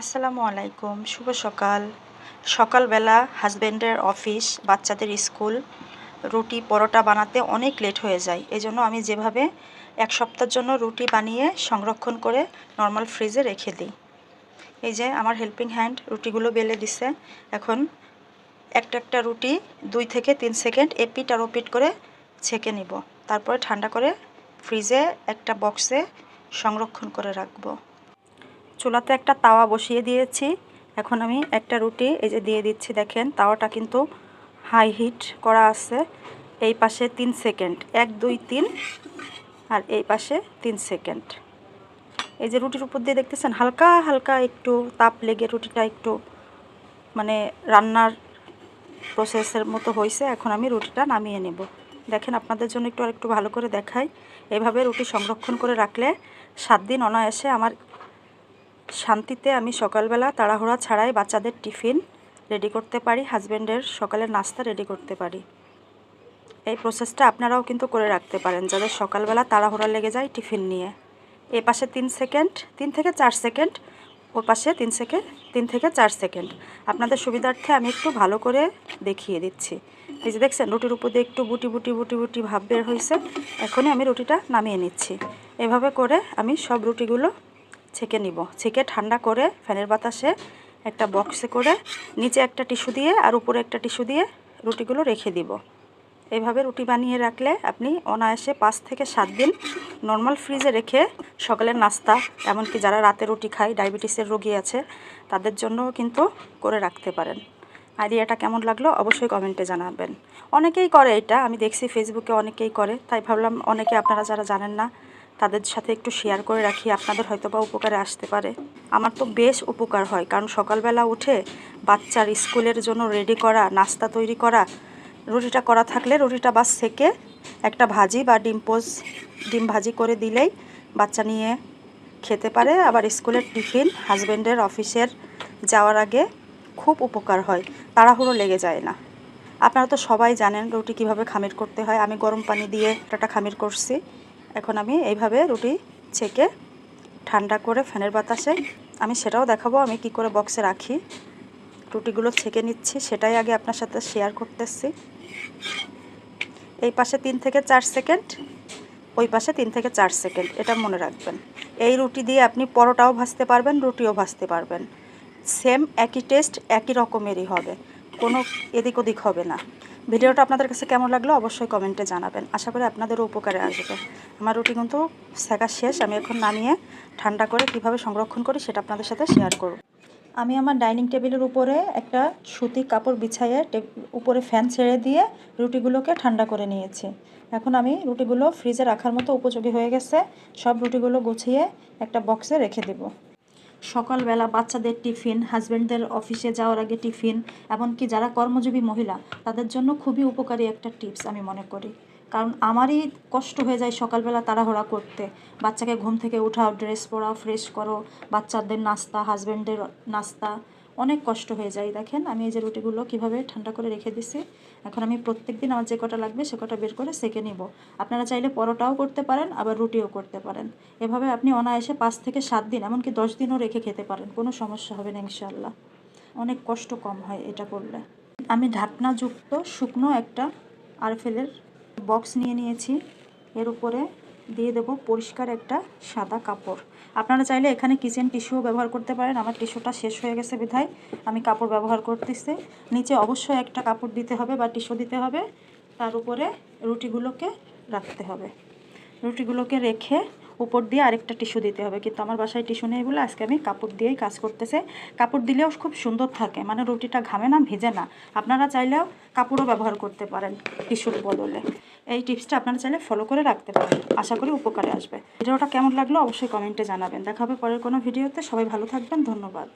আসসালামু আলাইকুম, শুভ সকাল। সকালবেলা হাজব্যান্ডের অফিস, বাচ্চাদের স্কুল, রুটি পরোটা বানাতে অনেক লেট হয়ে যায়। এই জন্য আমি যেভাবে এক সপ্তাহের জন্য রুটি বানিয়ে সংরক্ষণ করে নর্মাল ফ্রিজে রেখে দিই। এই যে আমার হেল্পিং হ্যান্ড রুটিগুলো বেলে দিছে। এখন একটা একটা রুটি দুই থেকে তিন সেকেন্ড এপিট আর ওপিট করে ছেঁকে নিব। তারপরে ঠান্ডা করে ফ্রিজে একটা বক্সে সংরক্ষণ করে রাখব। চুলাতে একটা তাওয়া বসিয়ে দিয়েছি। এখন আমি একটা রুটি, এই যে দিয়ে দিচ্ছি, দেখেন, তাওয়াটা কিন্তু হাই হিট করা আছে। এই পাশে তিন সেকেন্ড এক, দুই, তিন, আর এই পাশে তিন সেকেন্ড এই যে রুটির উপর দিয়ে দেখতেছেন, হালকা হালকা একটু তাপ লেগে রুটিটা একটু মানে রান্নার প্রসেসের মতো হয়েছে এখন আমি রুটিটা নামিয়ে নেব। দেখেন, আপনাদের জন্য একটু আর একটু ভালো করে দেখাই। এভাবে রুটি সংরক্ষণ করে রাখলে সাত দিন অনায়াসে আমার শান্তিতে আমি সকালবেলা তাড়াহুড়া ছাড়াই বাচ্চাদের টিফিন রেডি করতে পারি হাজব্যান্ডের সকালের নাস্তা রেডি করতে পারি। এই প্রসেসটা আপনারাও কিন্তু করে রাখতে পারেন, যাদের সকালবেলা তাড়াহুড়া লেগে যায় টিফিন নিয়ে। এ পাশে তিন সেকেন্ড, তিন থেকে চার সেকেন্ড, ও পাশে তিন সেকেন্ড তিন থেকে চার সেকেন্ড। আপনাদের সুবিধার্থে আমি একটু ভালো করে দেখিয়ে দিচ্ছি। এই যে দেখছেন, রুটির উপর দিয়ে একটু বুটি বুটি বুটি বুটি ভাব বের হয়েছে এখনই আমি রুটিটা নামিয়ে নিচ্ছি। এভাবে করে আমি সব রুটিগুলো ছেঁকে নিব। ছেঁকে ঠান্ডা করে ফ্যানের বাতাসে একটা বক্সে করে নিচে একটা টিস্যু দিয়ে আর উপরে একটা টিস্যু দিয়ে রুটিগুলো রেখে দিব। এইভাবে রুটি বানিয়ে রাখলে আপনি অনায়াসে পাঁচ থেকে সাত দিন নর্মাল ফ্রিজে রেখে সকালের নাস্তা, এমনকি যারা রাতে রুটি খায়, ডায়াবেটিসের রোগী আছে, তাদের জন্যও কিন্তু করে রাখতে পারেন। আইডিয়াটা কেমন লাগল অবশ্যই কমেন্টে জানাবেন। অনেকেই করে এটা, আমি দেখছি ফেসবুকে অনেকেই করে, তাই ভাবলাম অনেকে আপনারা যারা জানেন না তাদের সাথে একটু শেয়ার করে রাখি, আপনাদের হয়তো বা উপকারে আসতে পারে। আমার তো বেশ উপকার হয়, কারণ সকালবেলা উঠে বাচ্চার স্কুলের জন্য রেডি করা, নাস্তা তৈরি করা, রুটিটা করা থাকলে রুটিটা বাস থেকে একটা ভাজি বা ডিম পোজ, ডিম ভাজি করে দিলেই বাচ্চা নিয়ে খেতে পারে। আবার স্কুলের টিফিন হাজব্যান্ডের অফিসের যাওয়ার আগে খুব উপকার হয়, তাড়াহুড়ো লেগে যায় না। আপনারা তো সবাই জানেন রুটি কীভাবে খামির করতে হয়। আমি গরম পানি দিয়ে একটা খামির করছি। এখন আমি এইভাবে রুটি ছেঁকে ঠান্ডা করে ফ্যানের বাতাসে আমি সেটাও দেখাবো, আমি কি করে বক্সে রাখি। রুটিগুলো ছেঁকে নিচ্ছি, সেটাই আগে আপনার সাথে শেয়ার করতেছি। এই পাশে তিন থেকে চার সেকেন্ড ওই পাশে তিন থেকে চার সেকেন্ড এটা মনে রাখবেন। এই রুটি দিয়ে আপনি পরোটাও ভাজতে পারবেন, রুটিও ভাজতে পারবেন। সেম একই টেস্ট একই রকমেরই হবে। কোনো এদিক ওদিক হবে না। ভিডিওটা আপনাদের কাছে কেমন লাগল অবশ্যই কমেন্টে জানাবেন। আশা করি আপনাদেরও উপকারে আসবে। আমার রুটি কিন্তু শেখা শেষ। আমি এখন নামিয়ে ঠান্ডা করে কীভাবে সংরক্ষণ করি সেটা আপনাদের সাথে শেয়ার করব। আমি আমার ডাইনিং টেবিলের উপরে একটা সুতি কাপড় বিছাইয়ে উপরে ফ্যান ছেড়ে দিয়ে রুটিগুলোকে ঠান্ডা করে নিয়েছি। এখন আমি রুটিগুলো ফ্রিজে রাখার মতো উপযোগী হয়ে গেছে। সব রুটিগুলো গুছিয়ে একটা বক্সে রেখে দেবো। সকালবেলা বাচ্চাদের টিফিন হাজব্যান্ডদের অফিসে যাওয়ার আগে টিফিন, এমনকি যারা কর্মজীবী মহিলা, তাদের জন্য খুবই উপকারী একটা টিপস আমি মনে করি। কারণ আমারই কষ্ট হয়ে যায় সকালবেলা তাড়াহুড়া করতে। বাচ্চাকে ঘুম থেকে উঠাও ড্রেস পরাও ফ্রেশ করো, বাচ্চাদের নাস্তা হাজব্যান্ডের নাস্তা অনেক কষ্ট হয়ে যায়। দেখেন, আমি এই যে রুটিগুলো কীভাবে ঠান্ডা করে রেখে দিছি, এখন আমি প্রত্যেক দিন আমার যে কটা লাগবে সে কটা বের করে সেকে নিব। আপনারা চাইলে পরোটাও করতে পারেন, আবার রুটিও করতে পারেন। এভাবে আপনি অনায়াসে পাঁচ থেকে সাত দিন, এমনকি দশ দিনও রেখে খেতে পারেন, কোনো সমস্যা হবে না ইনশাল্লাহ অনেক কষ্ট কম হয় এটা করলে। আমি ঢাকনাযুক্ত শুকনো একটা আরফেলের বক্স নিয়ে নিয়েছি। এর উপরে দিয়ে দেব পরিষ্কার একটা সাদা কাপড়। আপনারা চাইলে এখানে কিচেন টিস্যুও ব্যবহার করতে পারেন। আমার টিস্যুটা শেষ হয়ে গেছে বিধায় আমি কাপড় ব্যবহার করতেছি। নিচে অবশ্যই একটা কাপড় দিতে হবে বা টিস্যু দিতে হবে। তার উপরে রুটিগুলোকে রাখতে হবে। রুটিগুলোকে রেখে উপর দিয়ে আরেকটা টিস্যু দিতে হবে। কিন্তু আমার বাসায় টিস্যু নেই বলে আজকে আমি কাপড় দিয়েই কাজ করতেছে। কাপড় দিলেও খুব সুন্দর থাকে। মানে রুটিটা ঘামে না, ভিজে না। আপনারা চাইলেও কাপড়ও ব্যবহার করতে পারেন টিস্যুর বদলে। এই টিপসটা আপনারা চাইলে ফলো করে রাখতে পারেন। আশা করি উপকারে আসবে। ভিডিওটা কেমন লাগল অবশ্যই কমেন্টে জানাবেন। দেখা হবে পরের কোনো ভিডিওতে। সবাই ভালো থাকবেন। ধন্যবাদ।